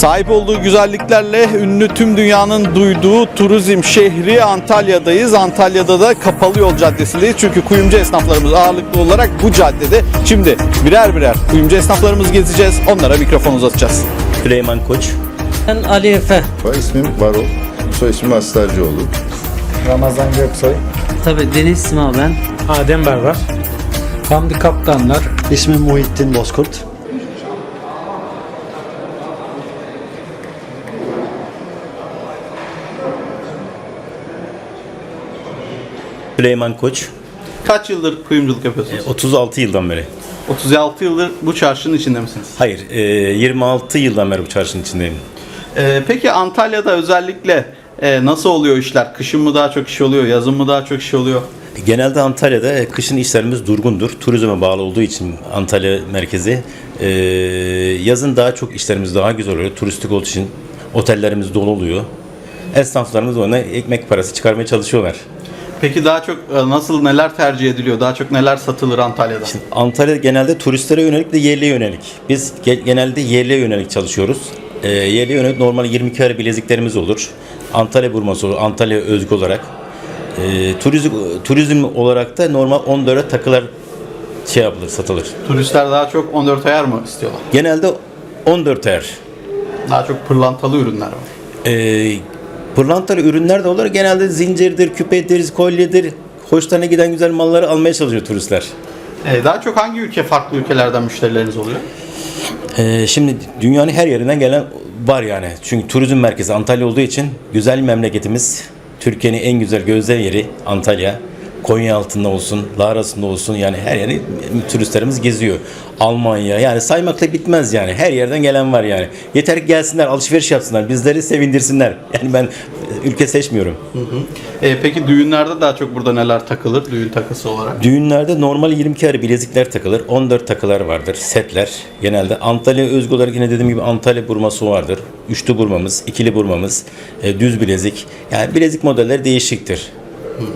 Sahip olduğu güzelliklerle ünlü tüm dünyanın duyduğu turizm şehri Antalya'dayız. Antalya'da da Kapalı Yol Caddesi'ndeyiz. Çünkü kuyumcu esnaflarımız ağırlıklı olarak bu caddede. Şimdi birer birer kuyumcu esnaflarımız gezeceğiz. Onlara mikrofon uzatacağız. Süleyman Koç. Ben Ali Efe. İsmim Varol. Soy ismim Astarcıoğlu. Ramazan Göksoy, Tabii Deniz Sima ben. Adem Berber, Hamdi Kaptanlar, İsmim Muhittin Bozkurt. Süleyman Koç. Kaç yıldır kuyumculuk yapıyorsunuz? 36 yıldan beri. 36 yıldır bu çarşının içinde misiniz? Hayır, e, 26 yıldan beri bu çarşının içindeyim. Ee, peki Antalya'da özellikle e, nasıl oluyor işler? Kışın mı daha çok iş oluyor, yazın mı daha çok iş oluyor? Genelde Antalya'da e, kışın işlerimiz durgundur. Turizme bağlı olduğu için Antalya merkezi. E, yazın daha çok işlerimiz daha güzel oluyor. Turistik olduğu için otellerimiz dolu oluyor. Esnaflarımız ona ekmek parası çıkarmaya çalışıyorlar. Peki daha çok e, nasıl neler tercih ediliyor? Daha çok neler satılır Antalya'da? Antalya genelde turistlere yönelik de yerliye yönelik. Biz ge- genelde yerliye yönelik çalışıyoruz. Ee, yerliye yönelik normal 22 kare bileziklerimiz olur. Antalya burması olur, Antalya özgü olarak. Ee, turizm, turizm olarak da normal 14'e takılar şey yapılır, satılır. Turistler daha çok 14 ayar mı istiyorlar? Genelde 14 er. Daha çok pırlantalı ürünler var. Ee, pırlantalı ürünler de olur. Genelde zincirdir, küpedir, kolyedir. Hoşlarına giden güzel malları almaya çalışıyor turistler. Ee, daha çok hangi ülke farklı ülkelerden müşterileriniz oluyor? Ee, şimdi dünyanın her yerinden gelen var yani. Çünkü turizm merkezi Antalya olduğu için güzel memleketimiz. Türkiye'nin en güzel gözde yeri Antalya. Konya altında olsun, Lara'sında olsun yani her yeri turistlerimiz geziyor. Almanya yani saymakla bitmez yani. Her yerden gelen var yani. Yeter ki gelsinler, alışveriş yapsınlar, bizleri sevindirsinler. Yani ben e, ülke seçmiyorum. Ee, peki düğünlerde daha çok burada neler takılır düğün takısı olarak? Düğünlerde normal 22 arı bilezikler takılır. 14 takılar vardır. Setler. Genelde Antalya özgü olarak yine dediğim gibi Antalya burması vardır. Üçlü burmamız, ikili burmamız, e, düz bilezik. Yani bilezik modelleri değişiktir.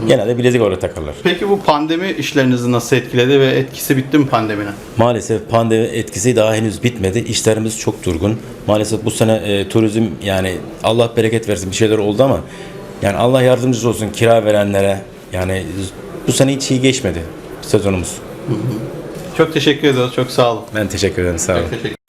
Genelde bilezik olarak takarlar. Peki bu pandemi işlerinizi nasıl etkiledi ve etkisi bitti mi pandeminin? Maalesef pandemi etkisi daha henüz bitmedi. İşlerimiz çok durgun. Maalesef bu sene e, turizm yani Allah bereket versin bir şeyler oldu ama yani Allah yardımcısı olsun kira verenlere. Yani bu sene hiç iyi geçmedi sezonumuz. Çok teşekkür ediyoruz. Çok sağ olun. Ben teşekkür ederim. Sağ olun. Çok teşekkür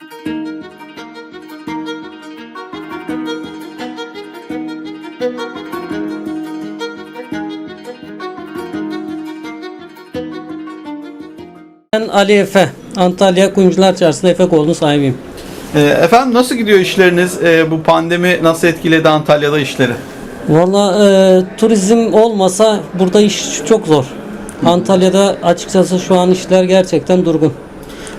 Ali Efe. Antalya Kuyumcular Çarşısı Efe kolunun sahibiyim. Ee, efendim nasıl gidiyor işleriniz? Ee, bu pandemi nasıl etkiledi Antalya'da işleri? Valla e, turizm olmasa burada iş çok zor. Antalya'da açıkçası şu an işler gerçekten durgun.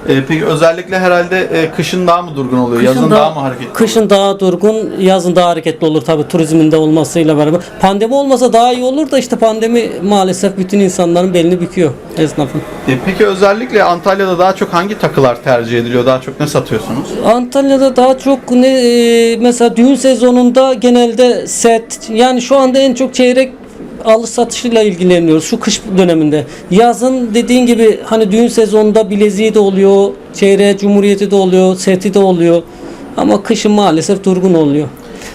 Ee, peki özellikle herhalde e, kışın daha mı durgun oluyor? Yazın daha, mı hareketli? Kışın daha durgun, yazın daha hareketli olur tabii turizmin de olmasıyla beraber. Pandemi olmasa daha iyi olur da işte pandemi maalesef bütün insanların belini büküyor esnafın. Ee, peki özellikle Antalya'da daha çok hangi takılar tercih ediliyor? Daha çok ne satıyorsunuz? Antalya'da daha çok ne e, mesela düğün sezonunda genelde set yani şu anda en çok çeyrek alış satışıyla ilgileniyoruz şu kış döneminde. Yazın dediğin gibi hani düğün sezonunda bileziği de oluyor, çeyreğe cumhuriyeti de oluyor, seti de oluyor. Ama kışın maalesef durgun oluyor.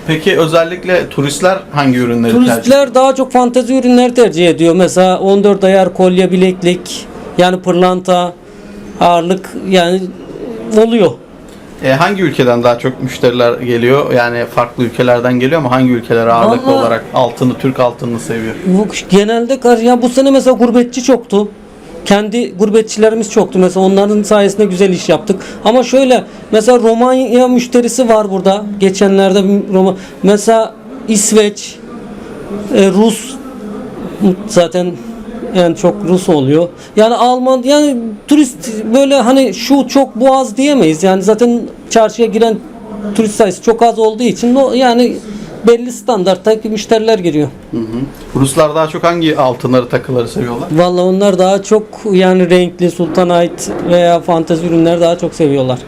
Peki özellikle turistler hangi ürünleri tercih ediyor? Turistler daha çok fantezi ürünler tercih ediyor. Mesela 14 ayar kolye, bileklik, yani pırlanta, ağırlık yani oluyor. Ee, hangi ülkeden daha çok müşteriler geliyor? Yani farklı ülkelerden geliyor ama hangi ülkeler ağırlıklı Vallahi- olarak altını, Türk altınını seviyor? Bu genelde kar ya bu sene mesela gurbetçi çoktu. Kendi gurbetçilerimiz çoktu mesela onların sayesinde güzel iş yaptık. Ama şöyle mesela Romanya müşterisi var burada. Geçenlerde bir Roma mesela İsveç, e, Rus zaten yani çok Rus oluyor. Yani Alman yani turist böyle hani şu çok bu az diyemeyiz. Yani zaten çarşıya giren turist sayısı çok az olduğu için o yani belli standarttaki müşteriler giriyor. Ruslar daha çok hangi altınları, takıları seviyorlar? Vallahi onlar daha çok yani renkli Sultanite veya fantezi ürünler daha çok seviyorlar.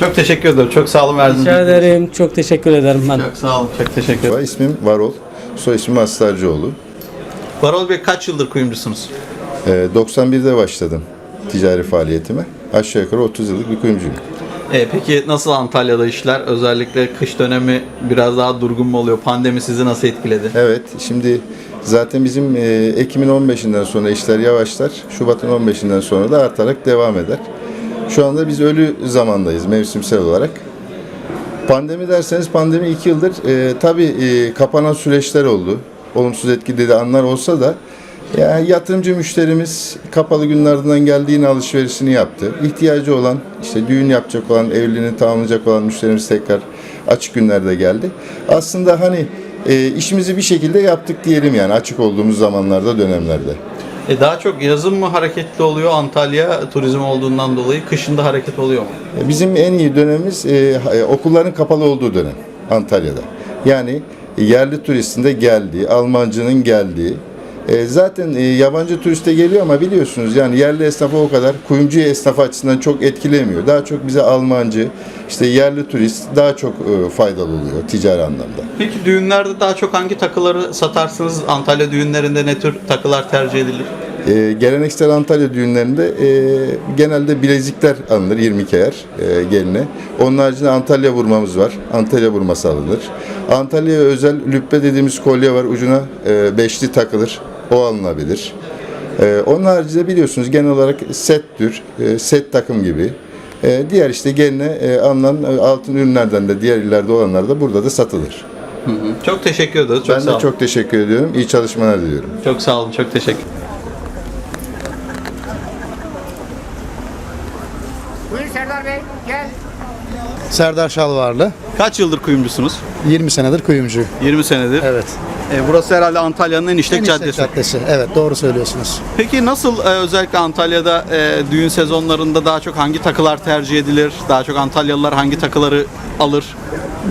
Çok teşekkür ederim. Çok sağ olun verdiğiniz Rica ederim. Çok teşekkür ederim ben. Çok sağ olun. Çok teşekkür ederim. Var. İsmim Varol. Soy ismim Astarcıoğlu. Varol Bey kaç yıldır kuyumcusunuz? Ee, 91'de başladım ticari faaliyetime. Aşağı yukarı 30 yıllık bir kuyumcuyum. E, peki nasıl Antalya'da işler? Özellikle kış dönemi biraz daha durgun mu oluyor? Pandemi sizi nasıl etkiledi? Evet, şimdi zaten bizim e, Ekim'in 15'inden sonra işler yavaşlar. Şubat'ın 15'inden sonra da artarak devam eder. Şu anda biz ölü zamandayız mevsimsel olarak. Pandemi derseniz pandemi iki yıldır e, tabii e, kapanan süreçler oldu. Olumsuz etkilediği anlar olsa da yani yatırımcı müşterimiz kapalı günlerden geldiğini alışverişini yaptı. İhtiyacı olan, işte düğün yapacak olan, evliliğini tamamlayacak olan müşterimiz tekrar açık günlerde geldi. Aslında hani e, işimizi bir şekilde yaptık diyelim yani açık olduğumuz zamanlarda, dönemlerde. E, daha çok yazın mı hareketli oluyor Antalya turizm olduğundan dolayı? Kışında hareket oluyor mu? E, Bizim en iyi dönemimiz e, e, okulların kapalı olduğu dönem Antalya'da. Yani yerli turistin de geldiği, Almancının geldiği. E, zaten e, yabancı turiste geliyor ama biliyorsunuz yani yerli esnafı o kadar kuyumcu esnafı açısından çok etkilemiyor. Daha çok bize Almancı, işte yerli turist daha çok e, faydalı oluyor ticari anlamda. Peki düğünlerde daha çok hangi takıları satarsınız? Antalya düğünlerinde ne tür takılar tercih edilir? E, geleneksel Antalya düğünlerinde e, genelde bilezikler alınır 20 kere e, geline. Onun haricinde Antalya vurmamız var. Antalya vurması alınır. Antalya'ya özel lüppe dediğimiz kolye var. Ucuna e, beşli takılır. O alınabilir. E, onun haricinde biliyorsunuz genel olarak set tür, e, set takım gibi. E, diğer işte geline e, alınan e, altın ürünlerden de diğer illerde olanlar da burada da satılır. Çok teşekkür ederiz. Çok ben sağ de olun. çok teşekkür ediyorum. İyi çalışmalar diliyorum. Çok sağ olun. Çok teşekkür. Buyur Serdar Bey gel. Serdar Şalvarlı. Kaç yıldır kuyumcusunuz? 20 senedir kuyumcu. 20 senedir. Evet. E, burası herhalde Antalya'nın en işlek En işlek caddesi. caddesi. Evet doğru söylüyorsunuz. Peki nasıl e, özellikle Antalya'da e, düğün sezonlarında daha çok hangi takılar tercih edilir? Daha çok Antalyalılar hangi takıları alır?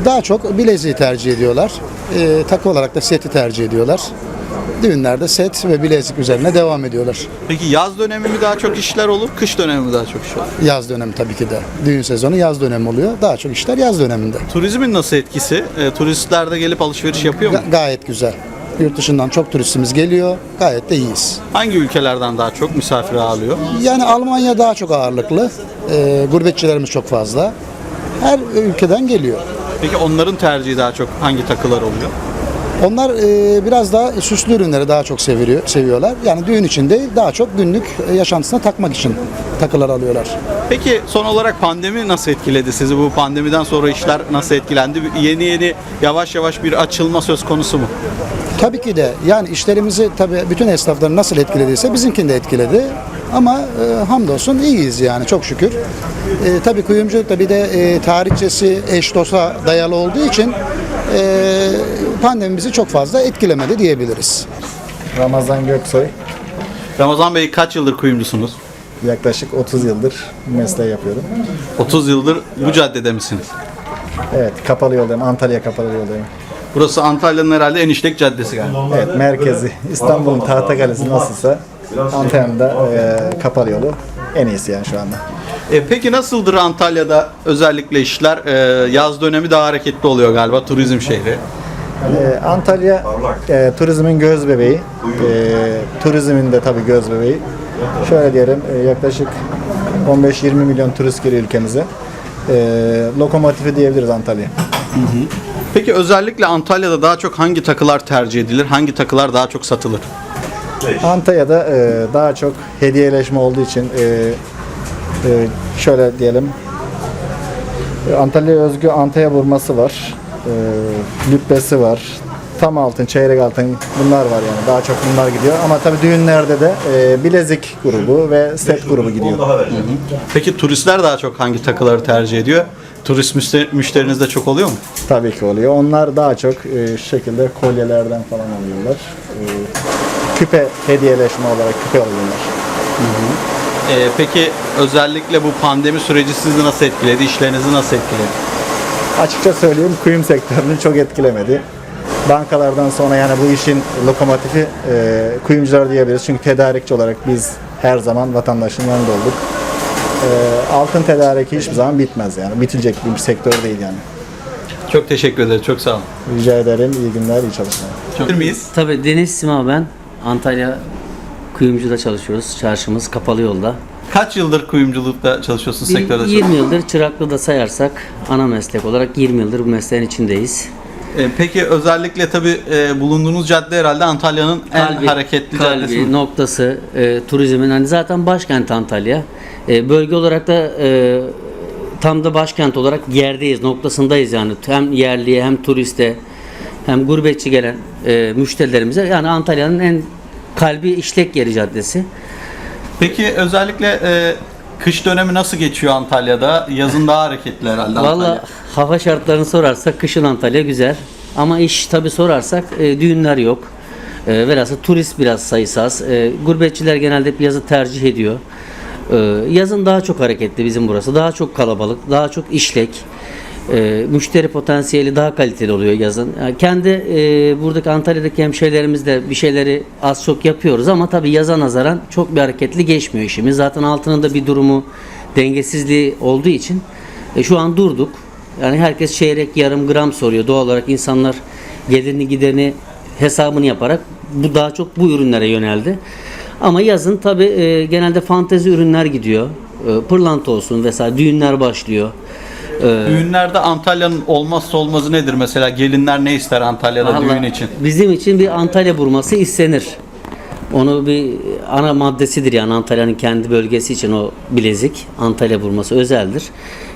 Daha çok bileziği tercih ediyorlar. Ee, takı olarak da seti tercih ediyorlar. Düğünlerde set ve bilezik üzerine devam ediyorlar. Peki yaz dönemi mi daha çok işler olur, kış dönemi mi daha çok iş olur? Yaz dönemi tabii ki de. Düğün sezonu yaz dönemi oluyor. Daha çok işler yaz döneminde. Turizmin nasıl etkisi? E, turistler de gelip alışveriş yapıyor mu? Ga- gayet güzel. Yurt dışından çok turistimiz geliyor. Gayet de iyiyiz. Hangi ülkelerden daha çok misafir ağırlıyor? Yani Almanya daha çok ağırlıklı. Ee, gurbetçilerimiz çok fazla. Her ülkeden geliyor. Peki onların tercihi daha çok hangi takılar oluyor? Onlar e, biraz daha süslü ürünleri daha çok seviyor, seviyorlar. Yani düğün için değil, daha çok günlük e, yaşantısına takmak için takılar alıyorlar. Peki son olarak pandemi nasıl etkiledi sizi? Bu pandemiden sonra işler nasıl etkilendi? Yeni yeni yavaş yavaş bir açılma söz konusu mu? Tabii ki de yani işlerimizi tabii bütün esnafları nasıl etkilediyse bizimkini de etkiledi. Ama e, hamdolsun iyiyiz yani çok şükür. E, tabii kuyumcu tabii de e, tarihçesi eş dosta dayalı olduğu için e, pandemi bizi çok fazla etkilemedi diyebiliriz. Ramazan Göksoy. Ramazan Bey kaç yıldır kuyumcusunuz? Yaklaşık 30 yıldır bu mesleği yapıyorum. 30 yıldır bu caddede misiniz? Evet, kapalı yoldayım. Antalya kapalı yoldayım. Burası Antalya'nın herhalde en işlek caddesi galiba. Evet, merkezi. İstanbul'un Tahtakale'si nasılsa Antalya'nın da e, kapalı yolu en iyisi yani şu anda. E, peki nasıldır Antalya'da özellikle işler? E, yaz dönemi daha hareketli oluyor galiba turizm şehri. E, Antalya e, turizmin göz bebeği. E, turizmin de tabii göz bebeği. Şöyle diyelim e, yaklaşık 15-20 milyon turist geliyor ülkemize. E, lokomotifi diyebiliriz Antalya. Peki özellikle Antalya'da daha çok hangi takılar tercih edilir? Hangi takılar daha çok satılır? Antalya'da e, daha çok hediyeleşme olduğu için e, e, şöyle diyelim e, Antalya özgü Antalya vurması var. E, lübbesi var. Tam altın, çeyrek altın bunlar var yani. Daha çok bunlar gidiyor. Ama tabii düğünlerde de e, bilezik grubu ve set grubu gidiyor. Peki turistler daha çok hangi takıları tercih ediyor? Turist müşteri, müşteriniz de çok oluyor mu? Tabii ki oluyor. Onlar daha çok e, şu şekilde kolyelerden falan alıyorlar. E, küpe hediyeleşme olarak küpe alıyorlar. E, peki özellikle bu pandemi süreci sizi nasıl etkiledi? İşlerinizi nasıl etkiledi? Açıkça söyleyeyim kuyum sektörünü çok etkilemedi. Bankalardan sonra yani bu işin lokomotifi e, kuyumcular diyebiliriz. Çünkü tedarikçi olarak biz her zaman vatandaşın yanında olduk. E, altın tedariki hiçbir zaman bitmez yani. Bitilecek bir sektör değil yani. Çok teşekkür ederim. Çok sağ olun. Rica ederim. İyi günler, iyi çalışmalar. Çok miyiz? Tabii Deniz Sima ben. Antalya Kuyumcu'da çalışıyoruz. Çarşımız kapalı yolda. Kaç yıldır kuyumculukta çalışıyorsun sektörde? Bir çalışıyorsun? 20 yıldır çıraklığı da sayarsak ana meslek olarak 20 yıldır bu mesleğin içindeyiz. E, peki özellikle tabii e, bulunduğunuz cadde herhalde Antalya'nın en hareketli kalbi, caddesi. mi? noktası, e, turizmin hani zaten başkent Antalya. E, bölge olarak da e, tam da başkent olarak yerdeyiz, noktasındayız yani. Hem yerliye hem turiste hem gurbetçi gelen e, müşterilerimize yani Antalya'nın en kalbi işlek yeri caddesi. Peki özellikle e, kış dönemi nasıl geçiyor Antalya'da? Yazın daha hareketli herhalde Antalya. Valla hava şartlarını sorarsak kışın Antalya güzel. Ama iş tabi sorarsak e, düğünler yok. E, velhasıl turist biraz sayısı az. E, gurbetçiler genelde yazı tercih ediyor. E, yazın daha çok hareketli bizim burası. Daha çok kalabalık, daha çok işlek. E, müşteri potansiyeli daha kaliteli oluyor yazın. Yani kendi e, buradaki Antalya'daki hemşehrilerimiz de bir şeyleri az çok yapıyoruz ama tabi yaza nazaran çok bir hareketli geçmiyor işimiz. Zaten altının da bir durumu dengesizliği olduğu için e, şu an durduk. Yani herkes çeyrek yarım gram soruyor. Doğal olarak insanlar gelirini giderini hesabını yaparak bu daha çok bu ürünlere yöneldi. Ama yazın tabi genelde fantezi ürünler gidiyor. E, pırlanta olsun vesaire düğünler başlıyor. E, Düğünlerde Antalya'nın olmazsa olmazı nedir mesela? Gelinler ne ister Antalya'da Vallahi düğün için? Bizim için bir Antalya burması istenir. Onu bir ana maddesidir yani Antalya'nın kendi bölgesi için o bilezik. Antalya burması özeldir.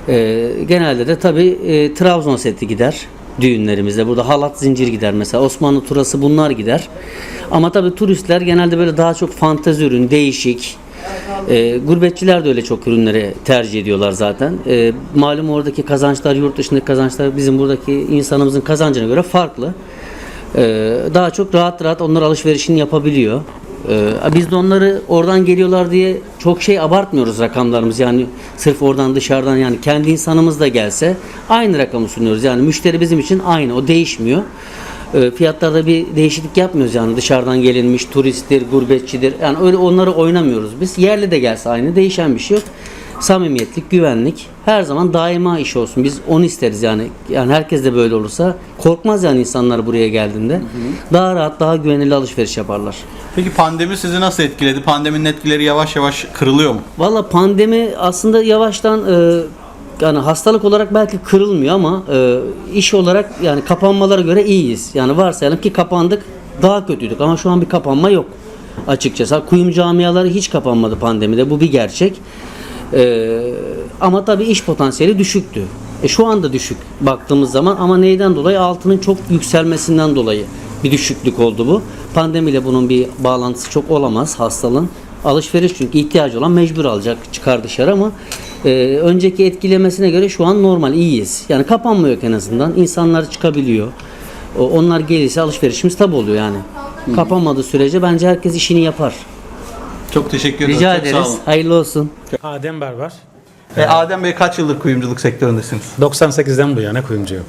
Ee, genelde de tabi e, Trabzon seti gider düğünlerimizde. Burada halat zincir gider mesela. Osmanlı turası bunlar gider. Ama tabi turistler genelde böyle daha çok fantezi ürün, değişik, e, gurbetçiler de öyle çok ürünleri tercih ediyorlar zaten. E, malum oradaki kazançlar, yurt dışındaki kazançlar bizim buradaki insanımızın kazancına göre farklı. Ee, daha çok rahat rahat onlar alışverişini yapabiliyor. Ee, biz de onları oradan geliyorlar diye çok şey abartmıyoruz rakamlarımız yani sırf oradan dışarıdan yani kendi insanımız da gelse aynı rakamı sunuyoruz yani müşteri bizim için aynı o değişmiyor. Ee, fiyatlarda bir değişiklik yapmıyoruz yani dışarıdan gelinmiş turisttir, gurbetçidir yani öyle onları oynamıyoruz biz yerli de gelse aynı değişen bir şey yok. Samimiyetlik, güvenlik her zaman daima iş olsun. Biz onu isteriz yani. Yani herkes de böyle olursa korkmaz yani insanlar buraya geldiğinde. Daha rahat, daha güvenilir alışveriş yaparlar. Peki pandemi sizi nasıl etkiledi? Pandeminin etkileri yavaş yavaş kırılıyor mu? Valla pandemi aslında yavaştan e, yani hastalık olarak belki kırılmıyor ama e, iş olarak yani kapanmalara göre iyiyiz. Yani varsayalım ki kapandık daha kötüydük ama şu an bir kapanma yok açıkçası. Kuyum camiaları hiç kapanmadı pandemide bu bir gerçek. E, ama tabii iş potansiyeli düşüktü. E, şu anda düşük baktığımız zaman ama neyden dolayı? Altının çok yükselmesinden dolayı bir düşüklük oldu bu. Pandemiyle bunun bir bağlantısı çok olamaz hastalığın. Alışveriş çünkü ihtiyacı olan mecbur alacak çıkar dışarı ama e, önceki etkilemesine göre şu an normal iyiyiz. Yani kapanma yok en azından. İnsanlar çıkabiliyor. O- Onlar gelirse alışverişimiz tabi oluyor yani. Kapanmadığı sürece bence herkes işini yapar. Çok teşekkür ederim. Rica Çok sağ ederiz. olun. Hayırlı olsun. Adem Berber. E, Adem Bey kaç yıldır kuyumculuk sektöründesiniz? 98'den bu yana kuyumcuyum.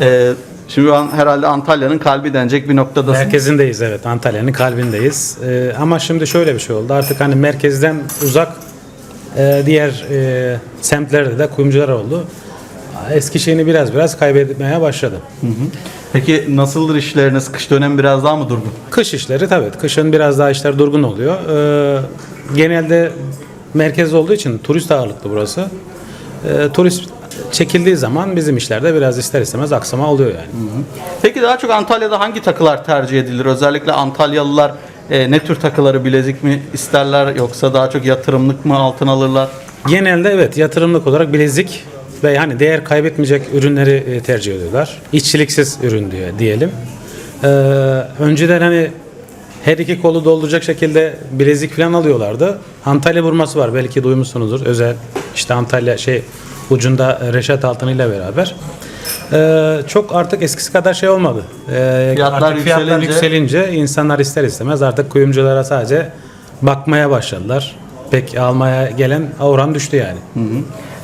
E, şimdi an herhalde Antalya'nın kalbi denecek bir noktadasın. Merkezindeyiz evet Antalya'nın kalbindeyiz. Ee, ama şimdi şöyle bir şey oldu artık hani merkezden uzak e, diğer e, semtlerde de kuyumcular oldu. Eski şeyini biraz biraz kaybetmeye başladı. Peki nasıldır işleriniz? Kış dönemi biraz daha mı durgun? Kış işleri tabii kışın biraz daha işler durgun oluyor. Ee, genelde merkez olduğu için turist ağırlıklı burası. Ee, turist çekildiği zaman bizim işlerde biraz ister istemez aksama oluyor yani. Peki daha çok Antalya'da hangi takılar tercih edilir? Özellikle Antalyalılar e, ne tür takıları bilezik mi isterler yoksa daha çok yatırımlık mı altın alırlar? Genelde evet yatırımlık olarak bilezik ve hani değer kaybetmeyecek ürünleri e, tercih ediyorlar. İşçiliksiz ürün diyor diyelim. Ee, önceden hani her iki kolu dolduracak şekilde bilezik falan alıyorlardı. Antalya burması var belki duymuşsunuzdur. Özel işte Antalya şey ucunda e, reşat altınıyla beraber. Ee, çok artık eskisi kadar şey olmadı. Ee, Fiyatlar artık fiyatlar yükselince- yükselince insanlar ister istemez artık kuyumculara sadece bakmaya başladılar. Pek almaya gelen oran düştü yani.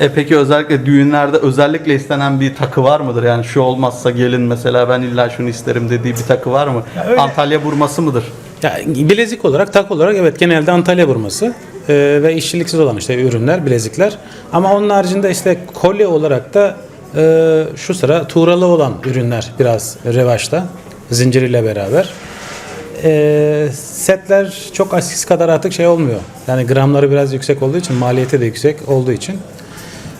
E peki özellikle düğünlerde özellikle istenen bir takı var mıdır? Yani şu olmazsa gelin mesela ben illa şunu isterim dediği bir takı var mı? Antalya burması mıdır? Ya, bilezik olarak, tak olarak evet genelde Antalya burması e, ve işçiliksiz olan işte ürünler, bilezikler. Ama onun haricinde işte kolye olarak da e, şu sıra tuğralı olan ürünler biraz revaçta zinciriyle beraber. e, setler çok eskisi kadar artık şey olmuyor. Yani gramları biraz yüksek olduğu için, maliyeti de yüksek olduğu için.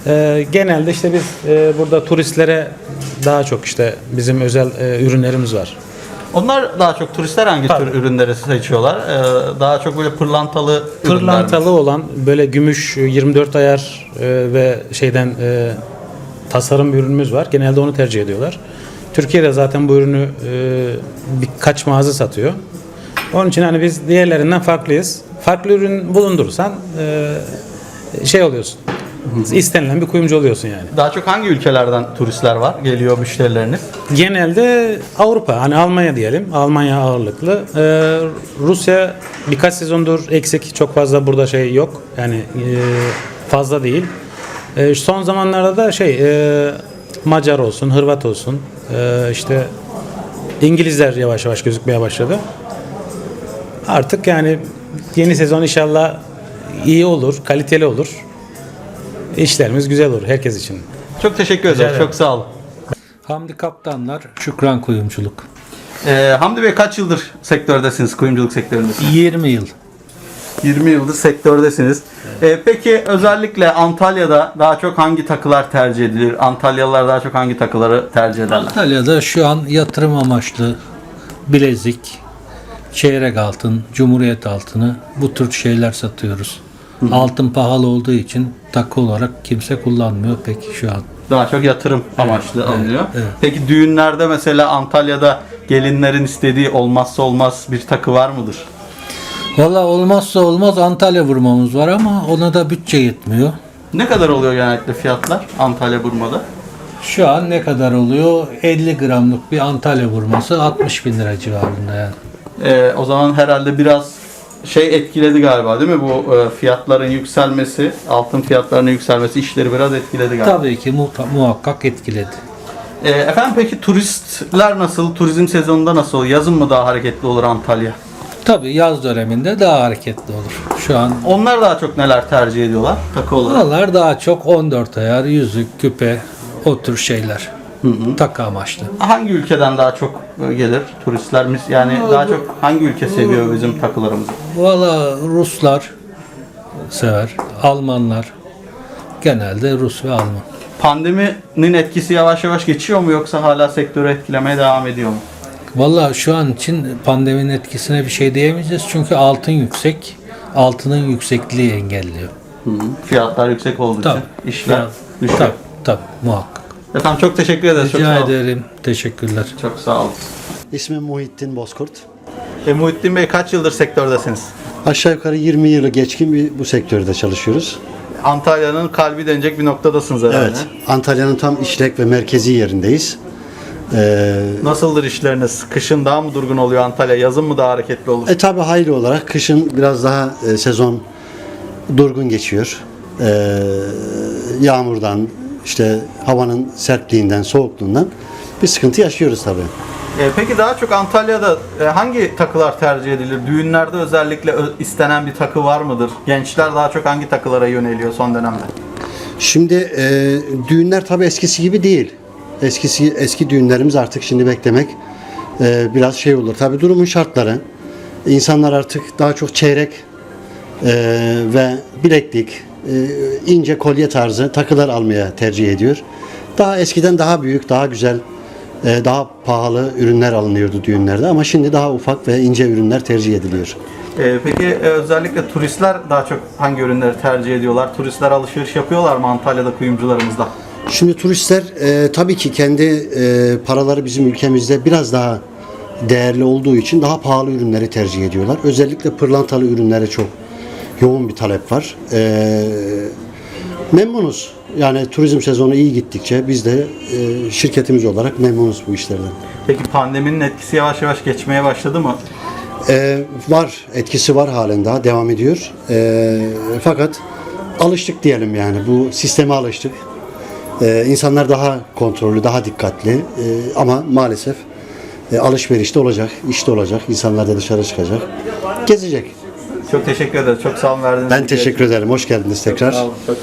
E, genelde işte biz e, burada turistlere daha çok işte bizim özel e, ürünlerimiz var. Onlar daha çok turistler hangi tür ürünleri seçiyorlar? Ee, daha çok böyle pırlantalı ürünler mi? Pırlantalı olan böyle gümüş 24 ayar e, ve şeyden e, tasarım bir ürünümüz var. Genelde onu tercih ediyorlar. Türkiye'de zaten bu ürünü e, birkaç mağaza satıyor. Onun için hani biz diğerlerinden farklıyız. Farklı ürün bulundurursan e, şey oluyorsun. İstenilen bir kuyumcu oluyorsun yani. Daha çok hangi ülkelerden turistler var? Geliyor müşterileriniz. Genelde Avrupa, hani Almanya diyelim, Almanya ağırlıklı. Ee, Rusya birkaç sezondur eksik, çok fazla burada şey yok. Yani e, fazla değil. E, son zamanlarda da şey, e, Macar olsun, Hırvat olsun, e, işte İngilizler yavaş yavaş gözükmeye başladı. Artık yani yeni sezon inşallah iyi olur, kaliteli olur. İşlerimiz güzel olur herkes için. Çok teşekkür ederiz. ederim. Çok sağ olun. Hamdi Kaptanlar, Şükran Kuyumculuk. Ee, Hamdi Bey kaç yıldır sektördesiniz, kuyumculuk sektöründesiniz? 20 yıl. 20 yıldır sektördesiniz. Ee, peki özellikle Antalya'da daha çok hangi takılar tercih edilir? Antalyalılar daha çok hangi takıları tercih ederler? Antalya'da şu an yatırım amaçlı bilezik, çeyrek altın, cumhuriyet altını bu tür şeyler satıyoruz. Altın pahalı olduğu için takı olarak kimse kullanmıyor pek şu an. Daha çok yatırım amaçlı alınıyor. evet. Peki düğünlerde mesela Antalya'da gelinlerin istediği olmazsa olmaz bir takı var mıdır? Valla olmazsa olmaz Antalya vurmamız var ama ona da bütçe yetmiyor. Ne kadar oluyor genellikle fiyatlar Antalya Burma'da? Şu an ne kadar oluyor? 50 gramlık bir Antalya vurması 60 bin lira civarında yani. Ee, o zaman herhalde biraz şey etkiledi galiba değil mi? Bu e, fiyatların yükselmesi, altın fiyatlarının yükselmesi işleri biraz etkiledi galiba. Tabii ki mu- muhakkak etkiledi. Ee, efendim peki turistler nasıl? Turizm sezonunda nasıl? Yazın mı daha hareketli olur Antalya? Tabii yaz döneminde daha hareketli olur. Şu an Onlar daha çok neler tercih ediyorlar takı olarak? Buralar daha çok 14 ayar, yüzük, küpe, o tür şeyler. Takı amaçlı. Hangi ülkeden daha çok e, gelir turistlerimiz? Yani daha çok hangi ülke seviyor bizim takılarımızı? Valla Ruslar sever, Almanlar. Genelde Rus ve Alman. Pandeminin etkisi yavaş yavaş geçiyor mu yoksa hala sektörü etkilemeye devam ediyor mu? Valla şu an için pandeminin etkisine bir şey diyemeyeceğiz. Çünkü altın yüksek. Altının yüksekliği engelliyor. Fiyatlar yüksek olduğu Tabii. için işler Tabii, düşüyor. tabii, tabii muhakkak. Efendim çok teşekkür ederiz. çok Rica sağ olun. ederim. Teşekkürler. Çok sağ olun. İsmim Muhittin Bozkurt. E, Muhittin Bey kaç yıldır sektördesiniz? Aşağı yukarı 20 yılı geçkin bir bu sektörde çalışıyoruz. Antalya'nın kalbi denecek bir noktadasınız herhalde. Evet, Antalya'nın tam işlek ve merkezi yerindeyiz. Ee, Nasıldır işleriniz? Kışın daha mı durgun oluyor Antalya? Yazın mı daha hareketli olur? e tabi hayli olarak kışın biraz daha e, sezon durgun geçiyor. Ee, yağmurdan, işte havanın sertliğinden, soğukluğundan bir sıkıntı yaşıyoruz tabi. E, peki daha çok Antalya'da e, hangi takılar tercih edilir? Düğünlerde özellikle istenen bir takı var mıdır? Gençler daha çok hangi takılara yöneliyor son dönemde? Şimdi e, düğünler tabi eskisi gibi değil. Eskisi eski düğünlerimiz artık şimdi beklemek e, biraz şey olur. Tabi durumun şartları. İnsanlar artık daha çok çeyrek e, ve bileklik, ince kolye tarzı takılar almaya tercih ediyor. Daha eskiden daha büyük, daha güzel, e, daha pahalı ürünler alınıyordu düğünlerde ama şimdi daha ufak ve ince ürünler tercih ediliyor. E, peki e, özellikle turistler daha çok hangi ürünleri tercih ediyorlar? Turistler alışveriş yapıyorlar mı Antalya'da kuyumcularımızda? Şimdi turistler e, tabii ki kendi e, paraları bizim ülkemizde biraz daha değerli olduğu için daha pahalı ürünleri tercih ediyorlar. Özellikle pırlantalı ürünlere çok yoğun bir talep var. E, memnunuz. Yani turizm sezonu iyi gittikçe biz de e, şirketimiz olarak memnunuz bu işlerden. Peki pandeminin etkisi yavaş yavaş geçmeye başladı mı? E, var, etkisi var halen daha devam ediyor. E, fakat alıştık diyelim yani bu sisteme alıştık. E, insanlar daha kontrollü, daha dikkatli E, ama maalesef e, alışverişte olacak, işte olacak, insanlar da dışarı çıkacak, gezecek. Çok teşekkür ederiz. Çok sağ olun verdiğiniz Ben için. teşekkür ederim, hoş geldiniz tekrar. Sağ olun. Çok